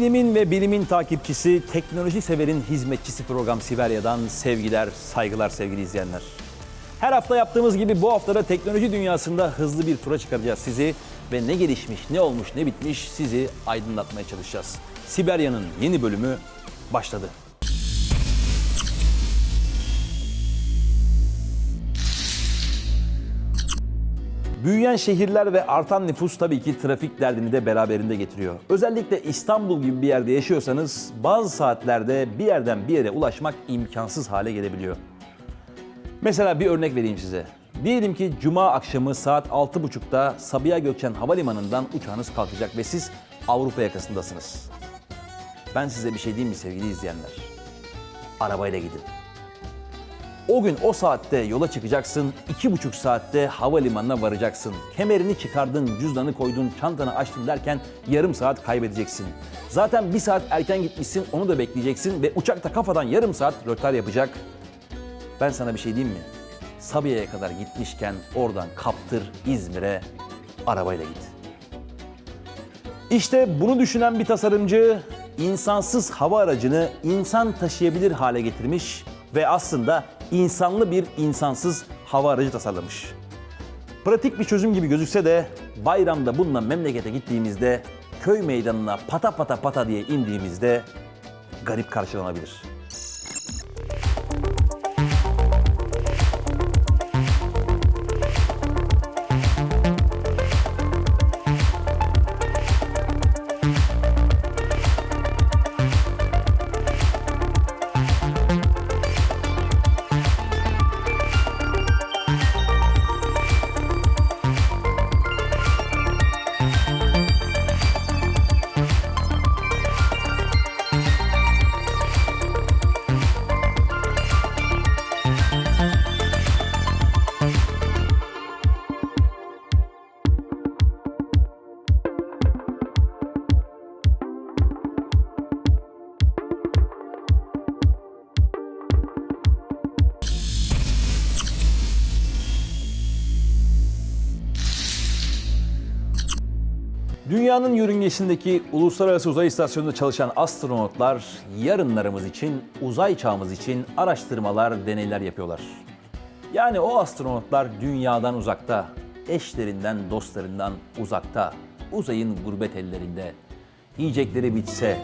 Bilimin ve bilimin takipçisi, teknoloji severin hizmetçisi program Siberya'dan sevgiler, saygılar sevgili izleyenler. Her hafta yaptığımız gibi bu haftada teknoloji dünyasında hızlı bir tura çıkaracağız sizi ve ne gelişmiş, ne olmuş, ne bitmiş sizi aydınlatmaya çalışacağız. Siberya'nın yeni bölümü başladı. Büyüyen şehirler ve artan nüfus tabii ki trafik derdini de beraberinde getiriyor. Özellikle İstanbul gibi bir yerde yaşıyorsanız bazı saatlerde bir yerden bir yere ulaşmak imkansız hale gelebiliyor. Mesela bir örnek vereyim size. Diyelim ki cuma akşamı saat 6.30'da Sabiha Gökçen Havalimanı'ndan uçağınız kalkacak ve siz Avrupa yakasındasınız. Ben size bir şey diyeyim mi sevgili izleyenler? Arabayla gidin. O gün o saatte yola çıkacaksın, iki buçuk saatte havalimanına varacaksın. Kemerini çıkardın, cüzdanı koydun, çantanı açtın derken yarım saat kaybedeceksin. Zaten bir saat erken gitmişsin, onu da bekleyeceksin ve uçakta kafadan yarım saat rötar yapacak. Ben sana bir şey diyeyim mi? Sabiha'ya kadar gitmişken oradan kaptır İzmir'e arabayla git. İşte bunu düşünen bir tasarımcı insansız hava aracını insan taşıyabilir hale getirmiş ve aslında insanlı bir insansız hava aracı tasarlamış. Pratik bir çözüm gibi gözükse de bayramda bununla memlekete gittiğimizde köy meydanına pata pata pata diye indiğimizde garip karşılanabilir. Dünyanın yörüngesindeki uluslararası uzay istasyonunda çalışan astronotlar yarınlarımız için, uzay çağımız için araştırmalar, deneyler yapıyorlar. Yani o astronotlar dünyadan uzakta, eşlerinden, dostlarından uzakta, uzayın gurbet ellerinde. Yiyecekleri bitse,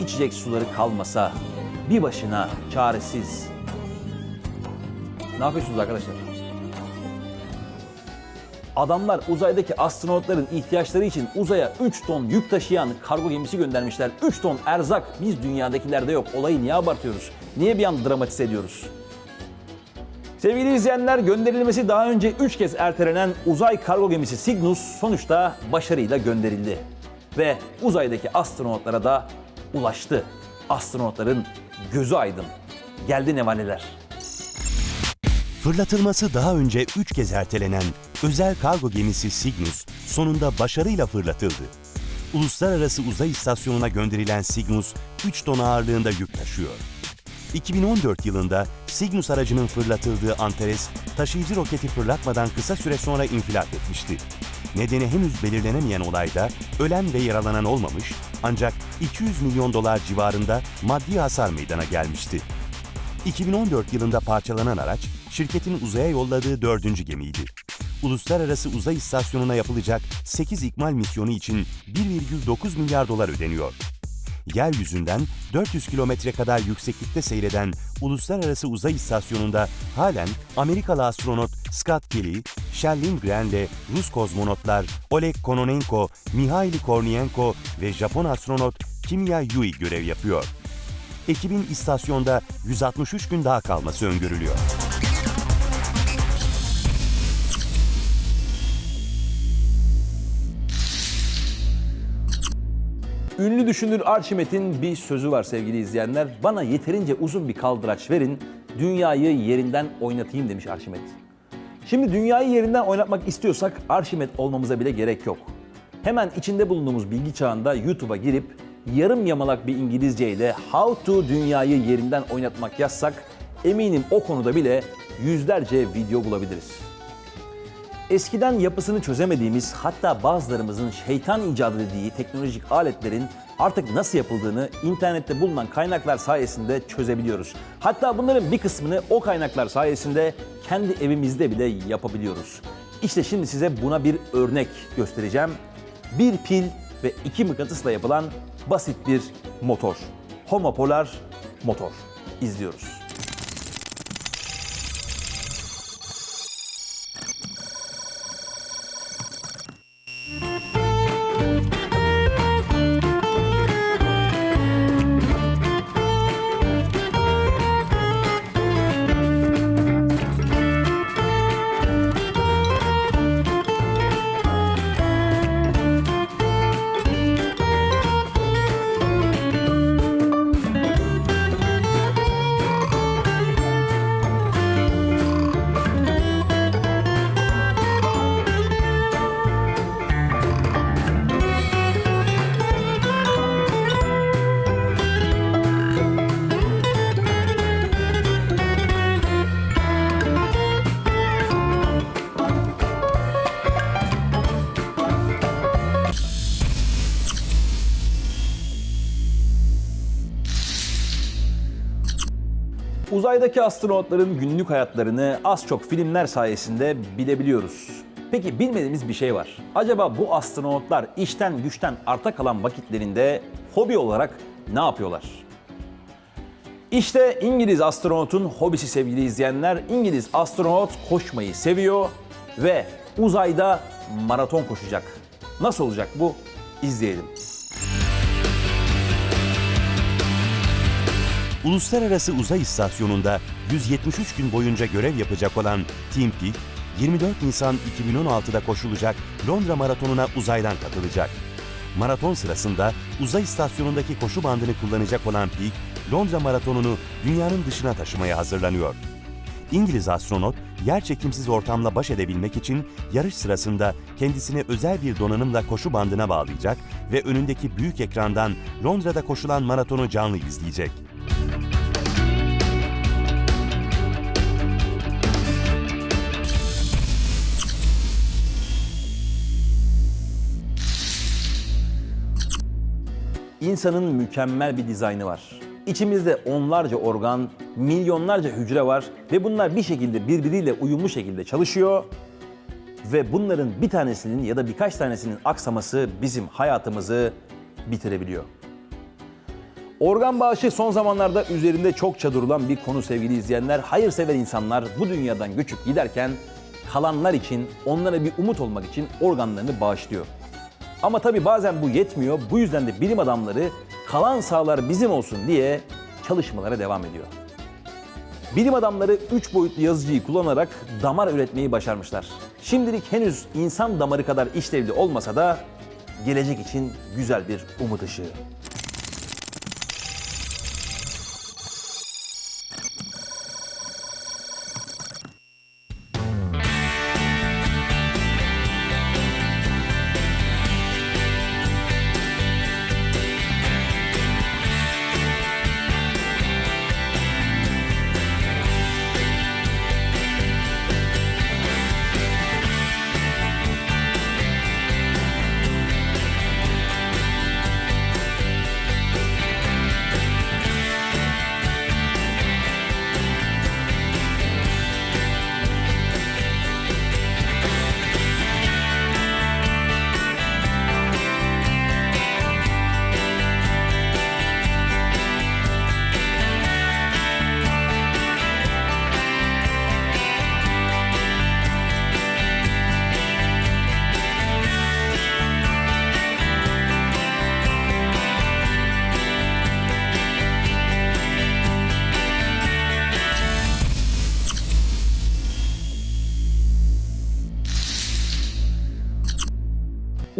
içecek suları kalmasa, bir başına çaresiz. Ne yapıyorsunuz arkadaşlar? Adamlar uzaydaki astronotların ihtiyaçları için uzaya 3 ton yük taşıyan kargo gemisi göndermişler. 3 ton erzak biz dünyadakilerde yok. Olayı niye abartıyoruz? Niye bir an dramatize ediyoruz? Sevgili izleyenler gönderilmesi daha önce 3 kez ertelenen uzay kargo gemisi Cygnus sonuçta başarıyla gönderildi. Ve uzaydaki astronotlara da ulaştı. Astronotların gözü aydın. Geldi nevaleler. Fırlatılması daha önce 3 kez ertelenen özel kargo gemisi Cygnus sonunda başarıyla fırlatıldı. Uluslararası Uzay İstasyonu'na gönderilen Cygnus 3 ton ağırlığında yük taşıyor. 2014 yılında Cygnus aracının fırlatıldığı Antares, taşıyıcı roketi fırlatmadan kısa süre sonra infilak etmişti. Nedeni henüz belirlenemeyen olayda ölen ve yaralanan olmamış ancak 200 milyon dolar civarında maddi hasar meydana gelmişti. 2014 yılında parçalanan araç, şirketin uzaya yolladığı dördüncü gemiydi. Uluslararası Uzay İstasyonu'na yapılacak 8 ikmal misyonu için 1,9 milyar dolar ödeniyor. Yeryüzünden 400 kilometre kadar yükseklikte seyreden Uluslararası Uzay İstasyonu'nda halen Amerikalı astronot Scott Kelly, Shel Lindgren'le Rus kozmonotlar Oleg Kononenko, Mihail Kornienko ve Japon astronot Kimiya Yui görev yapıyor ekibin istasyonda 163 gün daha kalması öngörülüyor. Ünlü düşünür Arşimet'in bir sözü var sevgili izleyenler. Bana yeterince uzun bir kaldıraç verin, dünyayı yerinden oynatayım demiş Arşimet. Şimdi dünyayı yerinden oynatmak istiyorsak Arşimet olmamıza bile gerek yok. Hemen içinde bulunduğumuz bilgi çağında YouTube'a girip yarım yamalak bir İngilizce ile How to dünyayı yerinden oynatmak yazsak eminim o konuda bile yüzlerce video bulabiliriz. Eskiden yapısını çözemediğimiz hatta bazılarımızın şeytan icadı dediği teknolojik aletlerin artık nasıl yapıldığını internette bulunan kaynaklar sayesinde çözebiliyoruz. Hatta bunların bir kısmını o kaynaklar sayesinde kendi evimizde bile yapabiliyoruz. İşte şimdi size buna bir örnek göstereceğim. Bir pil ve iki mıknatısla yapılan basit bir motor. Homopolar motor. İzliyoruz. Uzaydaki astronotların günlük hayatlarını az çok filmler sayesinde bilebiliyoruz. Peki bilmediğimiz bir şey var. Acaba bu astronotlar işten güçten arta kalan vakitlerinde hobi olarak ne yapıyorlar? İşte İngiliz astronotun hobisi sevgili izleyenler. İngiliz astronot koşmayı seviyor ve uzayda maraton koşacak. Nasıl olacak bu? İzleyelim. Uluslararası Uzay İstasyonu'nda 173 gün boyunca görev yapacak olan Tim Peake, 24 Nisan 2016'da koşulacak Londra Maratonu'na uzaydan katılacak. Maraton sırasında uzay istasyonundaki koşu bandını kullanacak olan Peake, Londra Maratonu'nu dünyanın dışına taşımaya hazırlanıyor. İngiliz astronot, yer çekimsiz ortamla baş edebilmek için yarış sırasında kendisini özel bir donanımla koşu bandına bağlayacak ve önündeki büyük ekrandan Londra'da koşulan maratonu canlı izleyecek. İnsanın mükemmel bir dizaynı var. İçimizde onlarca organ, milyonlarca hücre var ve bunlar bir şekilde birbiriyle uyumlu şekilde çalışıyor ve bunların bir tanesinin ya da birkaç tanesinin aksaması bizim hayatımızı bitirebiliyor. Organ bağışı son zamanlarda üzerinde çokça durulan bir konu sevgili izleyenler. Hayırsever insanlar bu dünyadan göçüp giderken kalanlar için, onlara bir umut olmak için organlarını bağışlıyor. Ama tabii bazen bu yetmiyor. Bu yüzden de bilim adamları kalan sağlar bizim olsun diye çalışmalara devam ediyor. Bilim adamları 3 boyutlu yazıcıyı kullanarak damar üretmeyi başarmışlar. Şimdilik henüz insan damarı kadar işlevli olmasa da gelecek için güzel bir umut ışığı.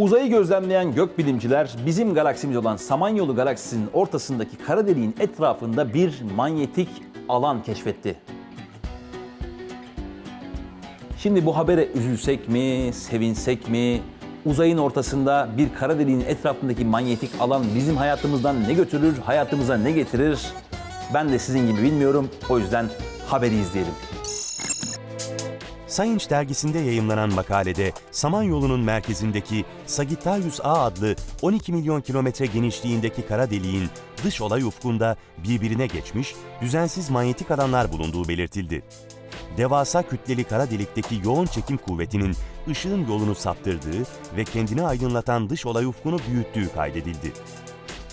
Uzayı gözlemleyen gökbilimciler bizim galaksimiz olan Samanyolu galaksisinin ortasındaki kara deliğin etrafında bir manyetik alan keşfetti. Şimdi bu habere üzülsek mi, sevinsek mi? Uzayın ortasında bir kara deliğin etrafındaki manyetik alan bizim hayatımızdan ne götürür, hayatımıza ne getirir? Ben de sizin gibi bilmiyorum. O yüzden haberi izleyelim. Science dergisinde yayımlanan makalede Samanyolu'nun merkezindeki Sagittarius A adlı 12 milyon kilometre genişliğindeki kara deliğin dış olay ufkunda birbirine geçmiş düzensiz manyetik alanlar bulunduğu belirtildi. Devasa kütleli kara delikteki yoğun çekim kuvvetinin ışığın yolunu saptırdığı ve kendini aydınlatan dış olay ufkunu büyüttüğü kaydedildi.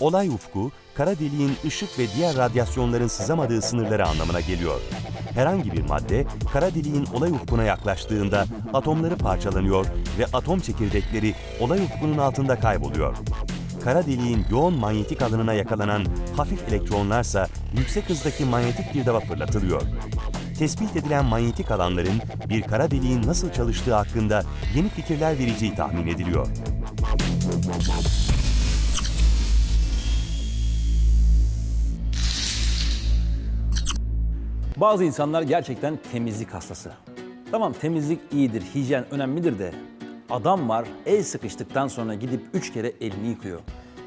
Olay ufku, kara deliğin ışık ve diğer radyasyonların sızamadığı sınırları anlamına geliyor. Herhangi bir madde, kara deliğin olay ufkuna yaklaştığında atomları parçalanıyor ve atom çekirdekleri olay ufkunun altında kayboluyor. Kara deliğin yoğun manyetik alanına yakalanan hafif elektronlarsa yüksek hızdaki manyetik girdaba fırlatılıyor. Tespit edilen manyetik alanların bir kara deliğin nasıl çalıştığı hakkında yeni fikirler vereceği tahmin ediliyor. Bazı insanlar gerçekten temizlik hastası. Tamam temizlik iyidir, hijyen önemlidir de adam var el sıkıştıktan sonra gidip üç kere elini yıkıyor.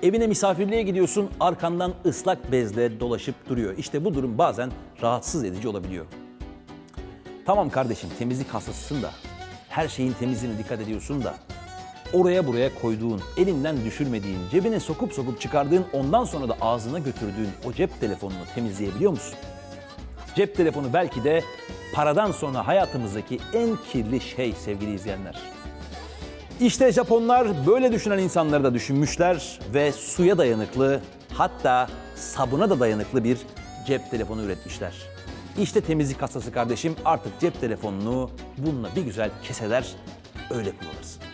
Evine misafirliğe gidiyorsun arkandan ıslak bezle dolaşıp duruyor. İşte bu durum bazen rahatsız edici olabiliyor. Tamam kardeşim temizlik hastasısın da her şeyin temizliğine dikkat ediyorsun da oraya buraya koyduğun, elinden düşürmediğin, cebine sokup sokup çıkardığın ondan sonra da ağzına götürdüğün o cep telefonunu temizleyebiliyor musun? Cep telefonu belki de paradan sonra hayatımızdaki en kirli şey sevgili izleyenler. İşte Japonlar böyle düşünen insanları da düşünmüşler ve suya dayanıklı hatta sabuna da dayanıklı bir cep telefonu üretmişler. İşte temizlik hastası kardeşim artık cep telefonunu bununla bir güzel keseler öyle kullanırsın.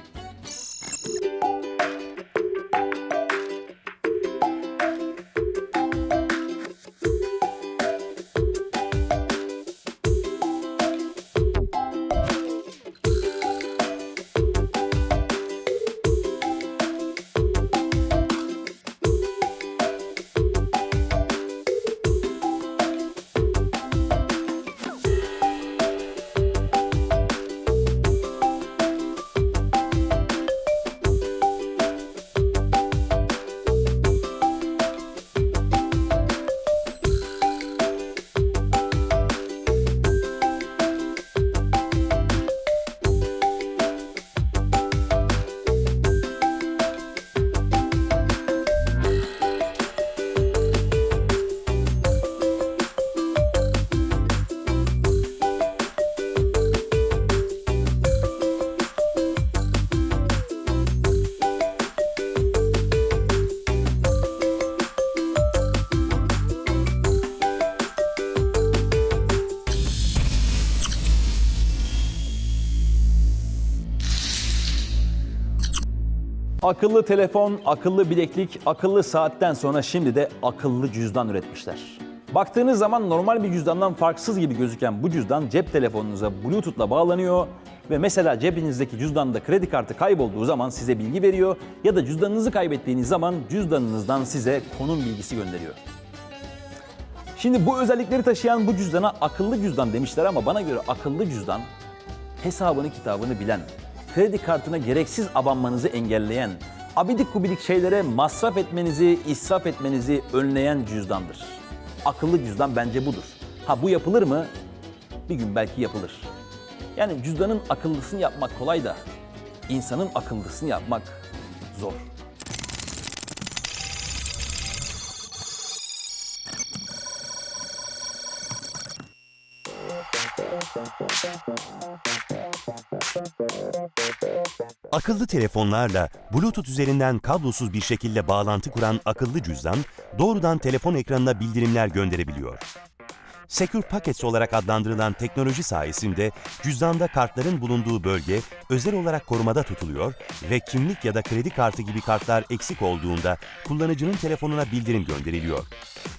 Akıllı telefon, akıllı bileklik, akıllı saatten sonra şimdi de akıllı cüzdan üretmişler. Baktığınız zaman normal bir cüzdandan farksız gibi gözüken bu cüzdan cep telefonunuza Bluetooth'la bağlanıyor ve mesela cebinizdeki cüzdanda kredi kartı kaybolduğu zaman size bilgi veriyor ya da cüzdanınızı kaybettiğiniz zaman cüzdanınızdan size konum bilgisi gönderiyor. Şimdi bu özellikleri taşıyan bu cüzdana akıllı cüzdan demişler ama bana göre akıllı cüzdan hesabını kitabını bilen, kredi kartına gereksiz abanmanızı engelleyen, abidik gubidik şeylere masraf etmenizi, israf etmenizi önleyen cüzdandır. Akıllı cüzdan bence budur. Ha bu yapılır mı? Bir gün belki yapılır. Yani cüzdanın akıllısını yapmak kolay da insanın akıllısını yapmak zor. Akıllı telefonlarla Bluetooth üzerinden kablosuz bir şekilde bağlantı kuran akıllı cüzdan doğrudan telefon ekranına bildirimler gönderebiliyor. Secure Pockets olarak adlandırılan teknoloji sayesinde cüzdanda kartların bulunduğu bölge özel olarak korumada tutuluyor ve kimlik ya da kredi kartı gibi kartlar eksik olduğunda kullanıcının telefonuna bildirim gönderiliyor.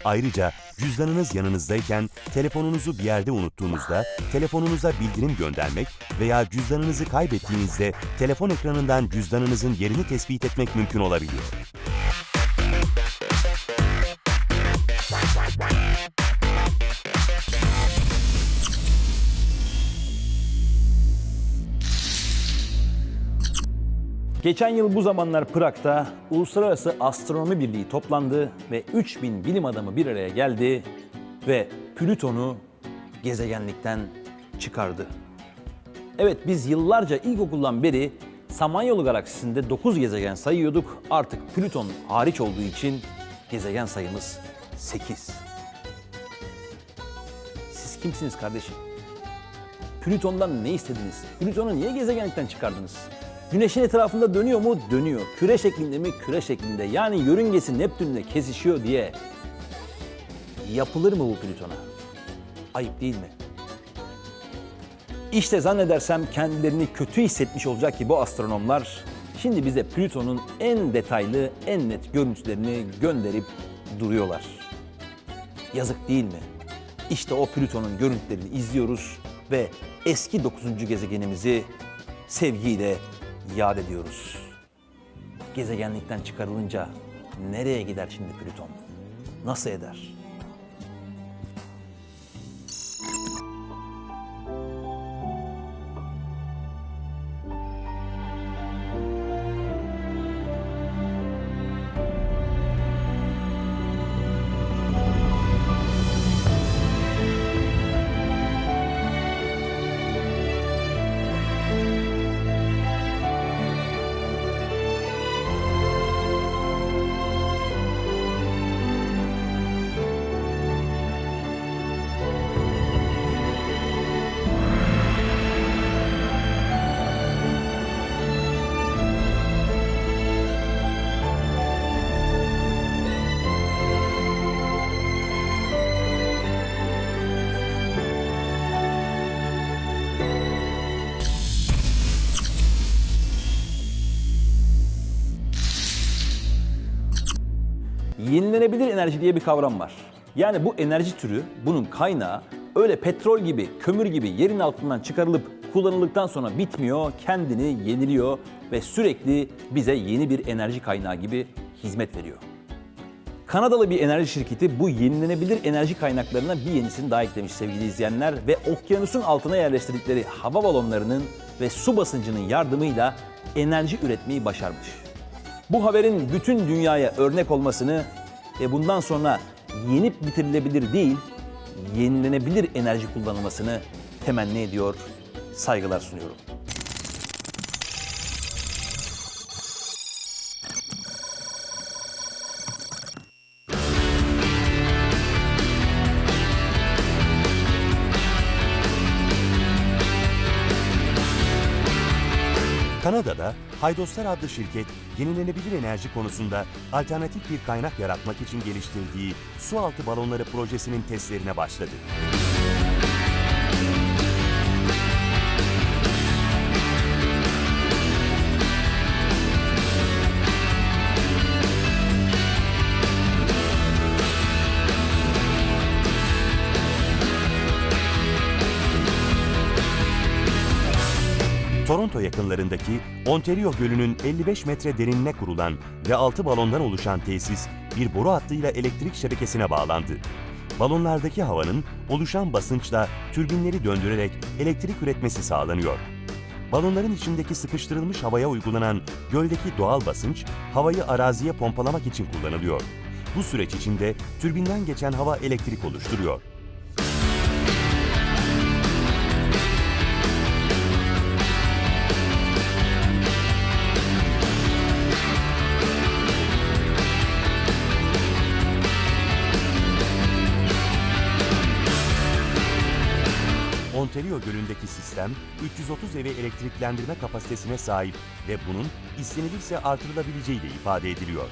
Ayrıca cüzdanınız yanınızdayken telefonunuzu bir yerde unuttuğunuzda telefonunuza bildirim göndermek veya cüzdanınızı kaybettiğinizde telefon ekranından cüzdanınızın yerini tespit etmek mümkün olabiliyor. Geçen yıl bu zamanlar Prag'da Uluslararası Astronomi Birliği toplandı ve 3000 bilim adamı bir araya geldi ve Plüton'u gezegenlikten çıkardı. Evet biz yıllarca ilkokuldan beri Samanyolu galaksisinde 9 gezegen sayıyorduk. Artık Plüton hariç olduğu için gezegen sayımız 8. Siz kimsiniz kardeşim? Plüton'dan ne istediniz? Plüton'u niye gezegenlikten çıkardınız? Güneşin etrafında dönüyor mu? Dönüyor. Küre şeklinde mi? Küre şeklinde. Yani yörüngesi Neptün'le kesişiyor diye. Yapılır mı bu Plüton'a? Ayıp değil mi? İşte zannedersem kendilerini kötü hissetmiş olacak ki bu astronomlar şimdi bize Plüton'un en detaylı, en net görüntülerini gönderip duruyorlar. Yazık değil mi? İşte o Plüton'un görüntülerini izliyoruz ve eski 9. gezegenimizi sevgiyle yad ediyoruz. Gezegenlikten çıkarılınca nereye gider şimdi Plüton? Nasıl eder? Yenilenebilir enerji diye bir kavram var. Yani bu enerji türü, bunun kaynağı öyle petrol gibi, kömür gibi yerin altından çıkarılıp kullanıldıktan sonra bitmiyor, kendini yeniliyor ve sürekli bize yeni bir enerji kaynağı gibi hizmet veriyor. Kanadalı bir enerji şirketi bu yenilenebilir enerji kaynaklarına bir yenisini daha eklemiş sevgili izleyenler ve okyanusun altına yerleştirdikleri hava balonlarının ve su basıncının yardımıyla enerji üretmeyi başarmış. Bu haberin bütün dünyaya örnek olmasını ve bundan sonra yenip bitirilebilir değil, yenilenebilir enerji kullanılmasını temenni ediyor, saygılar sunuyorum. Kanada'da Haydoslar adlı şirket yenilenebilir enerji konusunda alternatif bir kaynak yaratmak için geliştirdiği su altı balonları projesinin testlerine başladı. Toronto yakınlarındaki Ontario Gölü'nün 55 metre derinine kurulan ve 6 balondan oluşan tesis bir boru hattıyla elektrik şebekesine bağlandı. Balonlardaki havanın oluşan basınçla türbinleri döndürerek elektrik üretmesi sağlanıyor. Balonların içindeki sıkıştırılmış havaya uygulanan göldeki doğal basınç havayı araziye pompalamak için kullanılıyor. Bu süreç içinde türbinden geçen hava elektrik oluşturuyor. Sistem 330 evi elektriklendirme kapasitesine sahip ve bunun istenilirse artırılabileceği de ifade ediliyor.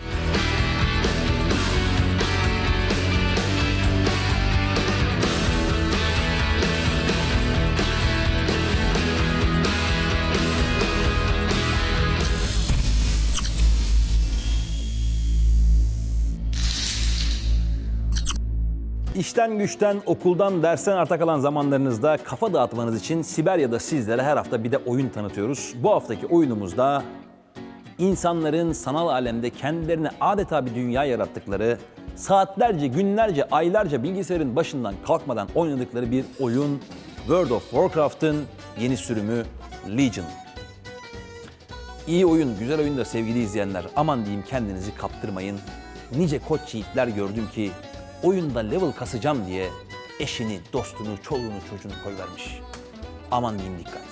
İşten güçten, okuldan, dersten arta kalan zamanlarınızda kafa dağıtmanız için Siberya'da sizlere her hafta bir de oyun tanıtıyoruz. Bu haftaki oyunumuzda insanların sanal alemde kendilerine adeta bir dünya yarattıkları, saatlerce, günlerce, aylarca bilgisayarın başından kalkmadan oynadıkları bir oyun World of Warcraft'ın yeni sürümü Legion. İyi oyun, güzel oyun da sevgili izleyenler aman diyeyim kendinizi kaptırmayın. Nice koç yiğitler gördüm ki oyunda level kasacağım diye eşini, dostunu, çoluğunu, çocuğunu koyvermiş. Aman diyeyim dikkat.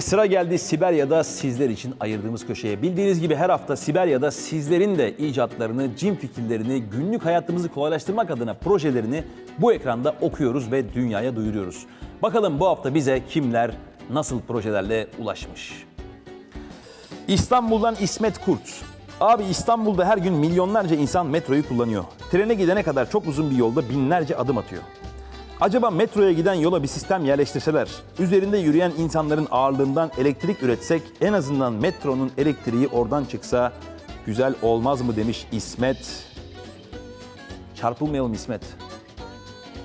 Sıra geldi Siberya'da sizler için ayırdığımız köşeye. Bildiğiniz gibi her hafta Siberya'da sizlerin de icatlarını, cin fikirlerini, günlük hayatımızı kolaylaştırmak adına projelerini bu ekranda okuyoruz ve dünyaya duyuruyoruz. Bakalım bu hafta bize kimler, nasıl projelerle ulaşmış. İstanbul'dan İsmet Kurt. Abi İstanbul'da her gün milyonlarca insan metroyu kullanıyor. Trene gidene kadar çok uzun bir yolda binlerce adım atıyor. Acaba metroya giden yola bir sistem yerleştirseler, üzerinde yürüyen insanların ağırlığından elektrik üretsek, en azından metronun elektriği oradan çıksa güzel olmaz mı demiş İsmet. Çarpılmayalım İsmet.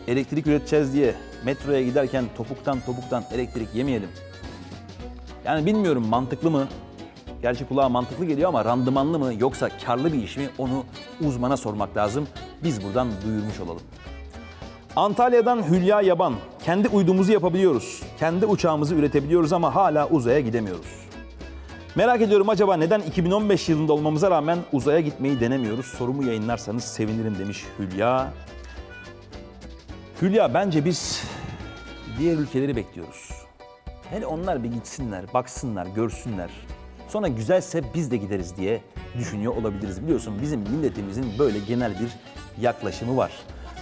Elektrik üreteceğiz diye metroya giderken topuktan topuktan elektrik yemeyelim. Yani bilmiyorum mantıklı mı? Gerçi kulağa mantıklı geliyor ama randımanlı mı yoksa karlı bir iş mi onu uzmana sormak lazım. Biz buradan duyurmuş olalım. Antalya'dan Hülya Yaban. Kendi uydumuzu yapabiliyoruz. Kendi uçağımızı üretebiliyoruz ama hala uzaya gidemiyoruz. Merak ediyorum acaba neden 2015 yılında olmamıza rağmen uzaya gitmeyi denemiyoruz? Sorumu yayınlarsanız sevinirim demiş Hülya. Hülya bence biz diğer ülkeleri bekliyoruz. Hele onlar bir gitsinler, baksınlar, görsünler. Sonra güzelse biz de gideriz diye düşünüyor olabiliriz. Biliyorsun bizim milletimizin böyle genel bir yaklaşımı var.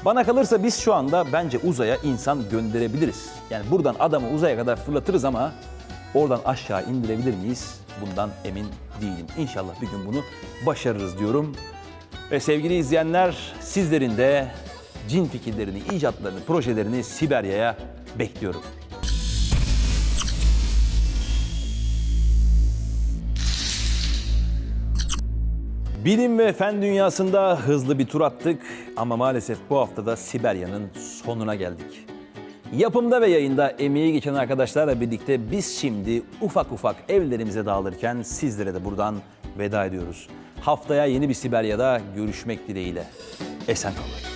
Bana kalırsa biz şu anda bence uzaya insan gönderebiliriz. Yani buradan adamı uzaya kadar fırlatırız ama oradan aşağı indirebilir miyiz? Bundan emin değilim. İnşallah bir gün bunu başarırız diyorum. Ve sevgili izleyenler sizlerin de cin fikirlerini, icatlarını, projelerini Siberya'ya bekliyorum. Bilim ve fen dünyasında hızlı bir tur attık ama maalesef bu haftada Siberya'nın sonuna geldik. Yapımda ve yayında emeği geçen arkadaşlarla birlikte biz şimdi ufak ufak evlerimize dağılırken sizlere de buradan veda ediyoruz. Haftaya yeni bir Siberya'da görüşmek dileğiyle. Esen kalın.